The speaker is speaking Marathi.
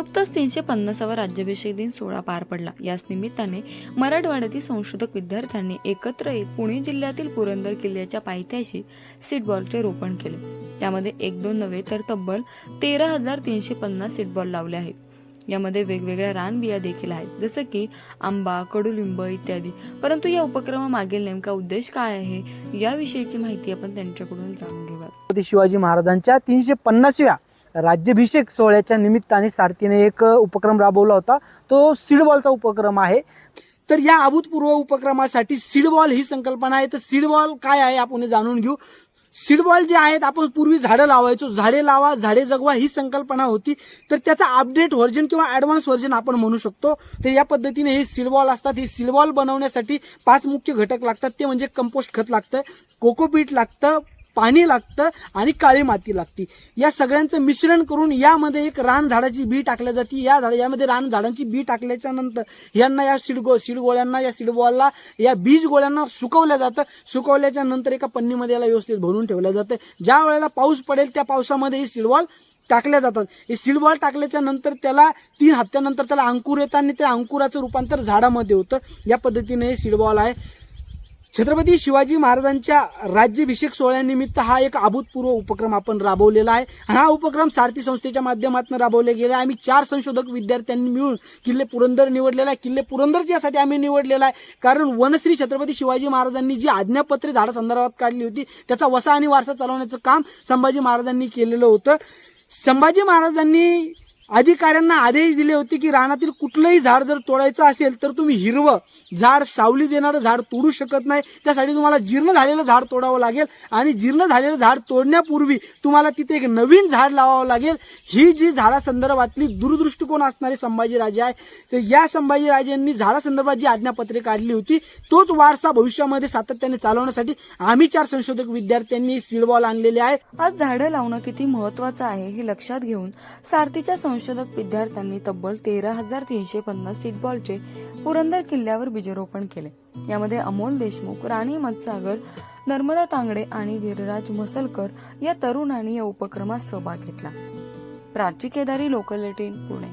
नुकताच तीनशे पन्नासावा राज्याभिषेक दिन सोहळा पार पडला. याच निमित्ताने मराठवाड्यातील संशोधक विद्यार्थ्यांनी एकत्र येत पुणे जिल्ह्यातील पुरंदर किल्ल्याच्या पायथ्याशी सीटबॉलचे रोपण केले. त्यामध्ये एक दोन नव्हे तर तब्बल तेरा हजार तीनशे पन्नास सीटबॉल लावले आहेत. यामध्ये वेगवेगळ्या रानबिया देखील आहेत जसं की आंबा कडुलिंब इत्यादी. परंतु या उपक्रमामागील नेमका उद्देश काय आहे याविषयीची माहिती आपण त्यांच्याकडून जाणून घेऊया शिवाजी महाराजांच्या तीनशे पन्नासव्या राज्याभिषेक सोहळ्याच्या निमित्ताने सारथीने एक उपक्रम राबवला होता. तो सीडबॉलचा उपक्रम आहे. तर या अभूतपूर्व उपक्रमासाठी सीडबॉल ही संकल्पना आहे. तर सीडबॉल काय आहे आपण हे जाणून घेऊ. सीडबॉल जे आहेत आपण पूर्वी झाडं लावायचो. झाडे लावा झाडे जगवा ही संकल्पना होती. तर त्याचा अपडेट व्हर्जन किंवा ऍडव्हान्स व्हर्जन आपण म्हणू शकतो. तर या पद्धतीने हे सीडबॉल असतात. हे सीडबॉल बनवण्यासाठी पाच मुख्य घटक लागतात. ते म्हणजे कंपोस्ट खत लागतं कोकोपीट लागतं पाणी लागतं आणि काळी माती लागते. या सगळ्यांचं मिश्रण करून यामध्ये एक रान झाडाची बी टाकल्या जाते. या झाड यामध्ये रान झाडांची बी टाकल्याच्या नंतर यांना या सिडगो सिडगोळ्यांना या सिडबॉलला या बीज गोळ्यांना सुकवलं जातं. सुकवल्याच्या नंतर एका पन्नीमध्ये याला व्यवस्थित भरून ठेवलं जातं. ज्या वेळेला पाऊस पडेल त्या पावसामध्ये ही सिडबॉल टाकल्या जातात. हे सिडबॉल टाकल्याच्या नंतर त्याला तीन हप्त्यानंतर त्याला अंकुर येतात आणि त्या अंकुराचं रूपांतर झाडामध्ये होतं. या पद्धतीने हे सिडबॉल आहे. छत्रपती शिवाजी महाराजांच्या राज्याभिषेक सोहळ्यानिमित्त हा एक अभूतपूर्व उपक्रम आपण राबवलेला आहे. आणि हा उपक्रम सारथी संस्थेच्या माध्यमातून राबवला गेला आहे. आम्ही चार संशोधक विद्यार्थ्यांनी मिळून किल्ले पुरंदर निवडलेला आहे. किल्ले पुरंदरच यासाठी आम्ही निवडलेला आहे. कारण वनश्री छत्रपती शिवाजी महाराजांनी जी आज्ञापत्रे झाडासंदर्भात काढली होती त्याचा वसा आणि वारसा चालवण्याचं काम संभाजी महाराजांनी केलेलं होतं. संभाजी महाराजांनी अधिकाऱ्यांना आदेश दिले होते की रानातील कुठलंही झाड जर तोडायचं असेल तर तुम्ही हिरवं झाड सावली देणारं झाड तोडू शकत नाही. त्यासाठी तुम्हाला जीर्ण झालेलं झाड तोडावं लागेल आणि जीर्ण झालेलं झाड तोडण्यापूर्वी तुम्हाला तिथे एक नवीन झाड लावावं लागेल. ही जी झाडासंदर्भातली दूरदृष्टिकोन असणारे संभाजीराजे आहे तर या संभाजीराजांनी झाडासंदर्भात जी आज्ञापत्रे काढली होती तोच वारसा भविष्यामध्ये सातत्याने चालवण्यासाठी आम्ही चार संशोधक विद्यार्थ्यांनी सिडबॉल आणलेले आहेत. आज झाडं लावणं किती महत्वाचं आहे हे लक्षात घेऊन सारथीच्या संशोधक विद्यार्थ्यांनी तब्बल तेरा हजार तीनशे पन्नास सीटबॉलचे पुरंदर किल्ल्यावर बीजरोपण केले. यामध्ये अमोल देशमुख राणी मत्सागर नर्मदा तांगडे आणि वीरराज मसलकर या तरुणांनी या उपक्रमात सहभाग घेतला. प्राची केदारी लोकल पुणे.